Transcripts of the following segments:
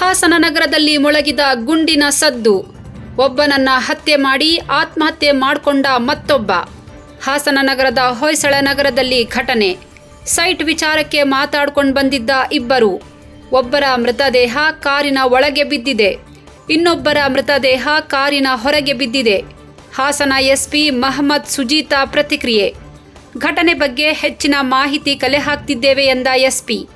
ಹಾಸನ ನಗರದಲ್ಲಿ ಮೊಳಗಿದ ಗುಂಡಿನ ಸದ್ದು. ಒಬ್ಬನನ್ನ ಹತ್ಯೆ ಮಾಡಿ ಆತ್ಮಹತ್ಯೆ ಮಾಡಿಕೊಂಡ ಮತ್ತೊಬ್ಬ. ಹಾಸನ ನಗರದ ಹೊಯ್ಸಳ ನಗರದಲ್ಲಿ ಘಟನೆ. ಸೈಟ್ ವಿಚಾರಕ್ಕೆ ಮಾತಾಡ್ಕೊಂಡು ಬಂದಿದ್ದ ಇಬ್ಬರು. ಒಬ್ಬರ ಮೃತದೇಹ ಕಾರಿನ ಒಳಗೆ ಬಿದ್ದಿದೆ. ಇನ್ನೊಬ್ಬರ ಮೃತದೇಹ ಕಾರಿನ ಹೊರಗೆ ಬಿದ್ದಿದೆ. ಹಾಸನ ಎಸ್ಪಿ ಮಹಮ್ಮದ್ ಸುಜೀತಾ ಪ್ರತಿಕ್ರಿಯೆ. ಘಟನೆ ಬಗ್ಗೆ ಹೆಚ್ಚಿನ ಮಾಹಿತಿ ಕಲೆ ಹಾಕ್ತಿದ್ದೇವೆ ಎಂದ ಎಸ್ಪಿ.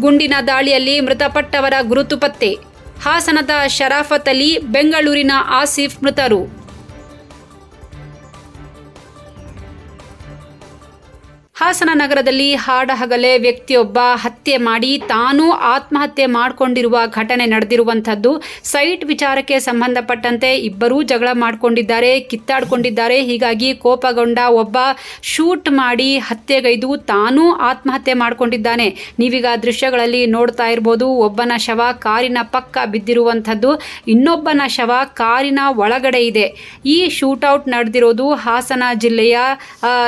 ಗುಂಡಿನ ದಾಳಿಯಲ್ಲಿ ಮೃತಪಟ್ಟವರ ಗುರುತು ಪತ್ತೆ. ಹಾಸನದ ಶರಾಫತ್ ಅಲಿ ಬೆಂಗಳೂರಿನ ಆಸಿಫ್ ಮೃತರು. ಹಾಸನ ನಗರದಲ್ಲಿ ಹಾಡಹಗಲೇ ವ್ಯಕ್ತಿಯೊಬ್ಬ ಹತ್ಯೆ ಮಾಡಿ ತಾನೂ ಆತ್ಮಹತ್ಯೆ ಮಾಡಿಕೊಂಡಿರುವ ಘಟನೆ ನಡೆದಿರುವಂಥದ್ದು. ಸೈಟ್ ವಿಚಾರಕ್ಕೆ ಸಂಬಂಧಪಟ್ಟಂತೆ ಇಬ್ಬರೂ ಜಗಳ ಮಾಡಿಕೊಂಡಿದ್ದಾರೆ, ಕಿತ್ತಾಡಿಕೊಂಡಿದ್ದಾರೆ. ಹೀಗಾಗಿ ಕೋಪಗೊಂಡ ಒಬ್ಬ ಶೂಟ್ ಮಾಡಿ ಹತ್ಯೆಗೈದು ತಾನೂ ಆತ್ಮಹತ್ಯೆ ಮಾಡಿಕೊಂಡಿದ್ದಾನೆ. ನೀವೀಗ ದೃಶ್ಯಗಳಲ್ಲಿ ನೋಡ್ತಾ ಇರ್ಬೋದು, ಒಬ್ಬನ ಶವ ಕಾರಿನ ಪಕ್ಕ ಬಿದ್ದಿರುವಂಥದ್ದು. ಇನ್ನೊಬ್ಬನ ಶವ ಕಾರಿನ ಒಳಗಡೆ ಇದೆ. ಈ ಶೂಟೌಟ್ ನಡೆದಿರೋದು ಹಾಸನ ಜಿಲ್ಲೆಯ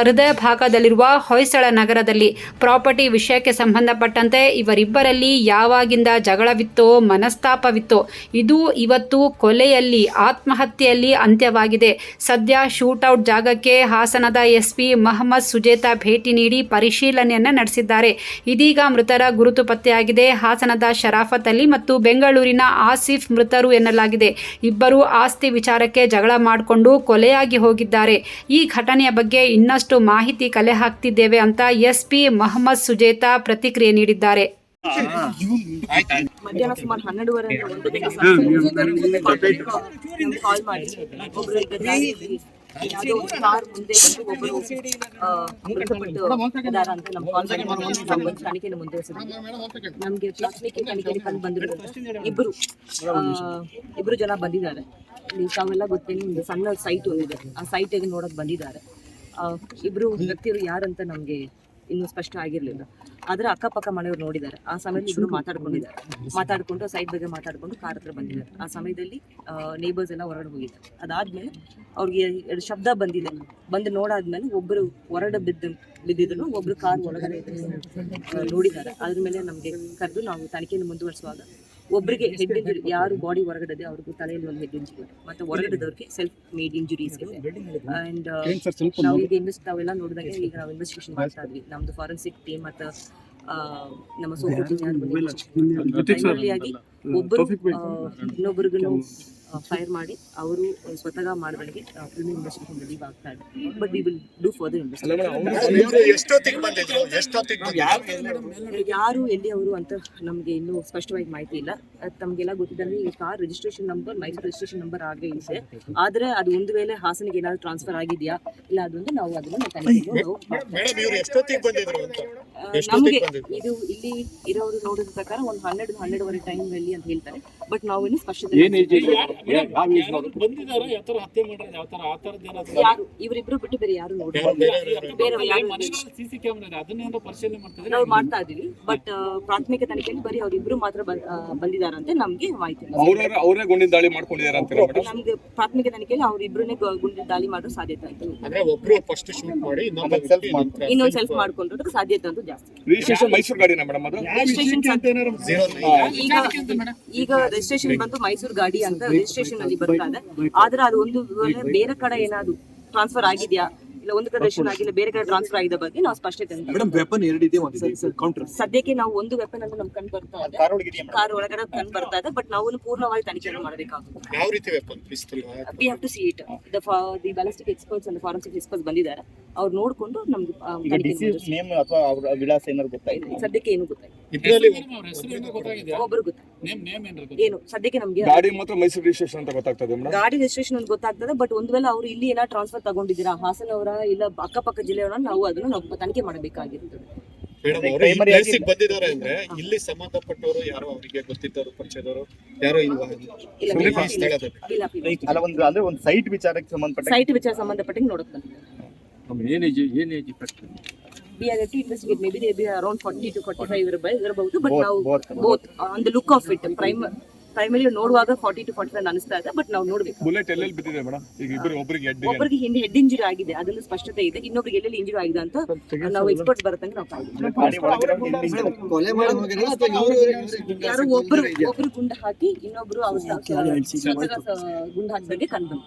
ಹೃದಯ ಭಾಗದಲ್ಲಿರುವ ಹೊಯ್ಸಳ ನಗರದಲ್ಲಿ ಪ್ರಾಪರ್ಟಿ ವಿಷಯಕ್ಕೆ ಸಂಬಂಧಪಟ್ಟಂತೆ ಇವರಿಬ್ಬರಲ್ಲಿ ಯಾವಾಗಿಂದ ಜಗಳವಿತ್ತೋ, ಮನಸ್ತಾಪವಿತ್ತೋ, ಇದು ಇವತ್ತು ಕೊಲೆಯಲ್ಲಿ, ಆತ್ಮಹತ್ಯೆಯಲ್ಲಿ ಅಂತ್ಯವಾಗಿದೆ. ಸದ್ಯ ಶೂಟೌಟ್ ಜಾಗಕ್ಕೆ ಹಾಸನದ ಎಸ್ಪಿ ಮಹಮ್ಮದ್ ಸುಜೇತಾ ಭೇಟಿ ನೀಡಿ ಪರಿಶೀಲನೆಯನ್ನು ನಡೆಸಿದ್ದಾರೆ. ಇದೀಗ ಮೃತರ ಗುರುತು ಪತ್ತೆಯಾಗಿದೆ. ಹಾಸನದ ಶರಾಫತ್ ಅಲಿ ಮತ್ತು ಬೆಂಗಳೂರಿನ ಆಸಿಫ್ ಮೃತರು ಎನ್ನಲಾಗಿದೆ. ಇಬ್ಬರು ಆಸ್ತಿ ವಿಚಾರಕ್ಕೆ ಜಗಳ ಮಾಡಿಕೊಂಡು ಕೊಲೆಯಾಗಿ ಹೋಗಿದ್ದಾರೆ. ಈ ಘಟನೆಯ ಬಗ್ಗೆ ಇನ್ನಷ್ಟು ಮಾಹಿತಿ ಕಲೆ ಹಾಕ್ತಿದ್ದೇವೆ. ಅಂತ ಎಸ್ಪಿ ಮಹಮ್ಮದ್ ಸುಜೇತಾ ಪ್ರತಿಕ್ರಿಯೆ ನೀಡಿದ್ದಾರೆ. ಮಧ್ಯಾಹ್ನ ಸುಮಾರು ಹನ್ನೆರಡುವರೆ ಕಾಲ್ ಮಾಡಿ ಮುಂದುವರಿಸಿದ್ವಿ ನಮ್ಗೆ ಪ್ರಾಥಮಿಕ ಕಂಡು ಬಂದಿರೋದು ಇಬ್ರು ಇಬ್ರು ಜನ ಬಂದಿದ್ದಾರೆ. ತಾವೆಲ್ಲ ಗೊತ್ತೇನು ಒಂದು ಸಣ್ಣ ಸೈಟ್ ಒಂದಿದೆ. ಆ ಸೈಟ್ ನೋಡಕ್ ಬಂದಿದ್ದಾರೆ. ಇಬ್ರು ವ್ಯಕ್ತಿಯರು ಯಾರಂತ ನಮ್ಗೆ ಇನ್ನು ಸ್ಪಷ್ಟ ಆಗಿರ್ಲಿಲ್ಲ. ಆದ್ರೆ ಅಕ್ಕಪಕ್ಕ ಮನೆಯವ್ರು ನೋಡಿದ್ದಾರೆ. ಆ ಸಮಯದಲ್ಲಿ ಇಬ್ರು ಮಾತಾಡ್ಕೊಂಡಿದ್ದಾರೆ. ಮಾತಾಡ್ಕೊಂಡು ಸೈಡ್ ಬಗ್ಗೆ ಮಾತಾಡ್ಕೊಂಡು ಕಾರ್ ಹತ್ರ ಬಂದಿದ್ದಾರೆ. ಆ ಸಮಯದಲ್ಲಿ ನೇಬರ್ಸ್ ಎಲ್ಲ ಹೊರಡ್ ಹೋಗಿದ್ದಾರೆ. ಅದಾದ್ಮೇಲೆ ಅವ್ರಿಗೆ ಎರಡು ಶಬ್ದ ಬಂದಿದೆ. ಬಂದು ನೋಡಾದ್ಮೇಲೆ ಒಬ್ರು ಹೊರಡ ಬಿದ್ದ ಬಿದ್ದಿದ್ರು ಒಬ್ರು ಕಾರ್ ಒಳಗಡೆ ನೋಡಿದ್ದಾರೆ. ಅದ್ರ ಮೇಲೆ ನಮ್ಗೆ ಕರೆದು ನಾವು ತನಿಖೆಯನ್ನು ಮುಂದುವರಿಸುವಾಗ ಒಬ್ರಿಗೆ ಹೆಡ್ ಇಂಜುರಿ ಯಾರು ಬಾಡಿ ಹೊರಗಡೆ ಇದೆ ಅವ್ರಿಗೂ ತಲೆಯಲ್ಲಿ ಒಂದು ಹೆಡ್ ಇಂಜುರಿ ಮತ್ತೆ ಹೊರಗಡೆದವ್ರಿಗೆ ಸೆಲ್ಫ್ ಮೇಡ್ ಇಂಜುರೀಸ್ ಇದೆ ಅಂಡ್ ನಾವು ಈಗ ಇನ್ವೆಸ್ಟ್ ನಾವೆಲ್ಲ ನೋಡಿದಾಗ ಈಗ ನಾವು ಇನ್ವೆಸ್ಟಿಗೇಷನ್ ಮಾಡ್ತಾ ಇದ್ವಿ ನಮ್ದು ಫಾರೆನ್ಸಿಕ್ ಟೀಮ್ ಮತ್ತು ನಮ್ಮ ಸೋಪು ಆಗಿ ಒಬ್ಬರು ಇನ್ನೊಬ್ರಿಗೂ ಫೈರ್ ಮಾಡಿ ಅವರು ಸ್ವತಃ ಮಾಡಿದಾಗಿ ಕ್ರಿಮಿನಲ್ ಇಂಡಸ್ಟ್ರಿ ರಿಲೀವ್ ಆಗ್ತಾ ಇದೆ. But we will do further investigation ಬಂದಿದ್ರು? ಯಾರು ಎಲ್ಲಿ ಅವರು ಅಂತ ನಮಗೆ ಇನ್ನೂ ಸ್ಪಷ್ಟವಾಗಿ ಮಾಹಿತಿ ಇಲ್ಲ. ತಮಗೆಲ್ಲ ಗೊತ್ತಿದ್ದಂಗೆ ಈ car registration number Mysuru registration number ಆಗೇ ಇದೆ. ಆದ್ರೆ ಅದು ಒಂದು ವೇಳೆ ಹಾಸನಿಗೆ ಏನಾದ್ರು ಟ್ರಾನ್ಸ್ಫರ್ ಆಗಿದೆಯಾ? ಇಲ್ಲ ಅದೊಂದು ನಾವು ಅದನ್ನ ತನಿಖೆಯನ್ನು ಅಂತ ನಮ್ಗೆ ಇದು ಇಲ್ಲಿ ಇರೋರು ನೋಡಿದ ಪ್ರಕಾರ ಒಂದು ಹನ್ನೆರಡು ಹನ್ನೆರಡುವರೆ ಟೈಮ್ ಅಲ್ಲಿ ಅಂತ ಹೇಳ್ತಾರೆ. ಬಟ್ ನಾವು ಇನ್ನು ಸ್ಪಷ್ಟತೆ ಬಂದಿದ್ದಾರೆ? ಯಾವ ತರ ಹತ್ಯೆ ಮಾಡಿರೋದು ಯಾವ ತರ ಆ ತರದ್ ಏನಾದ್ರು ಯಾರು ಇವರಿಬ್ರು ಬಿಟ್ಟು ಬೇರೆ ಯಾರು ನೋಡಿ ಯಾರು ಬೇರೆ ಬೇರೆ ಯಾರು ಸಿಸಿ ಕ್ಯಾಮ್ರಾ ಪರಿಶೀಲನೆ ಮಾಡ್ತಿದ್ರೆ ನಾವು ಮಾಡ್ತಾ ಇದೀವಿ ಬಟ್ ಪ್ರಾಥಮಿಕ ತನಿಖೆಯಲ್ಲಿ ಬರೀ ಅವರಿಬ್ರು ಮಾತ್ರ ಬಂದಿದಾರಂತೆ ನಮ್ಗೆ ಮಾಹಿತಿ. ಅವರೇ ಗುಂಡಿನ ದಾಳಿ ಮಾಡ್ಕೊಂಡಿದ್ದಾರೆ ಮೇಡಮ್ ನಮ್ಗೆ ಪ್ರಾಥಮಿಕ ತನಿಖೆಯಲ್ಲಿ ಅವ್ರಿಬ್ರನ್ನೇ ಗುಂಡಿ ದಾಳಿ ಮಾಡೋ ಸಾಧ್ಯತೆ ಆಯ್ತು ಇನ್ನೊಂದ್ ಸೆಲ್ಫ್ ಮಾಡ್ಕೊಂಡ್ರೆ ಸಾಧ್ಯತೆ ಅಂತೂ ಜಾಸ್ತಿ. ರಿಜಿಸ್ಟ್ರೇಷನ್ ಮೈಸೂರು ಗಾಡಿನ ಮೇಡಮ್ ಅದು? ಈಗ ಈಗ ರಿಜಿಸ್ಟ್ರೇಷನ್ ಬಂದು ಮೈಸೂರು ಗಾಡಿ ಅಂತ ರಿಜಿಸ್ಟ್ರೇಷನ್ ಅಲ್ಲಿ ಬರ್ತಾ ಇದೆ. ಆದ್ರೆ ಅದು ಒಂದು ಬೇರೆ ಕಡೆ ಏನಾದ್ರು ಟ್ರಾನ್ಸ್ಫರ್ ಆಗಿದ್ಯಾ? ಇಲ್ಲ ಒಂದು ಕಡೆ ರಿಜಿಸ್ಟ್ರೇಷನ್ ಆಗಿಲ್ಲ ಬೇರೆ ಕಡೆ ಟ್ರಾನ್ಸ್ಫರ್ ಆಗಿದ ಬಗ್ಗೆ ನಾವು ಸ್ಪಷ್ಟತೆ ಮೇಡಮ್ ವೆಪನ್ ಎರಡಿದೆ ಒಂದಿದೆ ಕೌಂಟರ್ ಸದ್ಯಕ್ಕೆ ನಾವು ಒಂದು ವೆಪನ್ ಅಂತ ನಮ್ಗೆ ಕಂಡು ಬರ್ತಾ ಇದೆ. ಕಾರ್ ಒಳಗಡೆ ಕಂಡು ಬರ್ತಾ ಇದೆ ಬಟ್ ನಾವು ಪೂರ್ಣವಾಗಿ ತನಿಖೆ ಮಾಡಬೇಕಾಗುತ್ತೆ. ಯಾವ ರೀತಿ weapon pistol we have to see it the the ballistic experts and forensic experts ಬಂದಿದ್ದಾರೆ. ಅವ್ರು ನೋಡ್ಕೊಂಡು ನಮ್ಗೆ ಆ, ತನಿಖೆ ನೇಮ್ ಅಥವಾ ಅವ್ರ ವಿಳಾಸ ಏನಾದ್ರು ಗೊತ್ತಾಯ್ತು ಸದ್ಯಕ್ಕೆ ಏನು ಗೊತ್ತಾಯ್ತು ಇದ್ರಲ್ಲಿ ಅವ್ರ ಹೆಸರು ಗೊತ್ತಾಗಿದ್ಯಾ ಒಬ್ರು ಗೊತ್ತಾಯ್ತು ನೇಮ್ ನೇಮ್ ಏನ್ರ ಏನು ಸದ್ಯಕ್ಕೆ ನಮ್ಗೆ ಗಾಡಿ ಮಾತ್ರ ಮೈಸೂರು ರಿಜಿಸ್ಟ್ರೇಷನ್ ಅಂತ ಗೊತ್ತಾಗ್ತದೆ ಮೇಡಮ್ ಗಾಡಿ ರಿಜಿಸ್ಟ್ರೇಷನ್ ಅಂತ ಗೊತ್ತಾಗ್ತದೆ ಬಟ್ ಒಂದು ವೇಳೆ ಅವರು ಇಲ್ಲಿ ಏನಾದ್ರು ಟ್ರಾನ್ಸ್ಫರ್ ತಗೊಂಡಿದ್ದೀರಾ ಹಾಸನ ಅವರ ಇಲ್ಲ ಅಕ್ಕಪಕ್ಕ ಜಿಲ್ಲೆಯವರ ನಾವು ಅದನ್ನು ನಾವು ತನಿಖೆ ಮಾಡಬೇಕಾಗಿರ್ತದೆ ಮೇಡಮ್ ಅವರು ಈ primary ಪ್ಲೇಸಿಗೆ ಬಂದಿದ್ದಾರೆ ಅಂದ್ರೆ ಇಲ್ಲಿ ಸಂಬಂಧಪಟ್ಟವರು ಯಾರೋ ಅವರಿಗೆ ಗೊತ್ತಿದ್ದವರು ಪರಿಚಯದವರು ಯಾರೋ ಇಲ್ವಾ ಇಲ್ಲ ನಿಮ್ಮ ಸ್ಥಳದಲ್ಲಿ ಇಲ್ಲ ಅಲ್ಲ ಒಂದು ಅಂದ್ರೆ ಒಂದು ಸೈಟ್ ವಿಚಾರಕ್ಕೆ ಸಂಬಂಧಪಟ್ಟ ಸೈಟ್ ವಿಚಾರ ಸಂಬಂಧಪಟ್ಟಂಗೆ ನೋಡಕ್ ಬಂದಿದ್ದಾರೆ ಏನ್ ಏಜ್ ಏನ್ age we are to investigate maybe they be around forty two 45 ರೂಪಾಯಿ ಇರಬಹುದು ಬಟ್ ನಾವು both. Both on the look of it prime primary ನೋಡುವಾಗ ಫಾರ್ಟಿ ಟು ಫಾರ್ಟಿ ಫೈವ್ ಅನಿಸ್ತಾ ಇದೆ ಬಟ್ ನಾವು ನೋಡ್ಬೇಕು. ಬುಲೆಟ್ ಎಲ್ಲೆಲ್ಲಿ ಬಿದ್ದಿದೆ ಮೇಡಮ್ ಈಗ ಇಬ್ಬರು ಒಬ್ಬರಿಗೆ ಹೆಡ್ ಒಬ್ಬರಿಗೆ ಹಿಂದೆ ಹೆಡ್ ಇಂಜುರಿ ಆಗಿದೆ ಅದನ್ನು ಸ್ಪಷ್ಟತೆ ಇದೆ ಇನ್ನೊಬ್ರಿಗೆ ಎಲ್ಲೆಲ್ಲಿ ಇಂಜುರಿ ಆಗಿದೆ ಅಂತ ನಾವು ಎಕ್ಸ್ಪರ್ಟ್ ಬರತ್ತಂಗೆ ನಾವು ಯಾರೋ ಒಬ್ರು ಒಬ್ರು ಗುಂಡು ಹಾಕಿ ಇನ್ನೊಬ್ರು ಅವ್ರ ಗುಂಡು ಹಾಕಿದಂಗೆ ಕಂಡು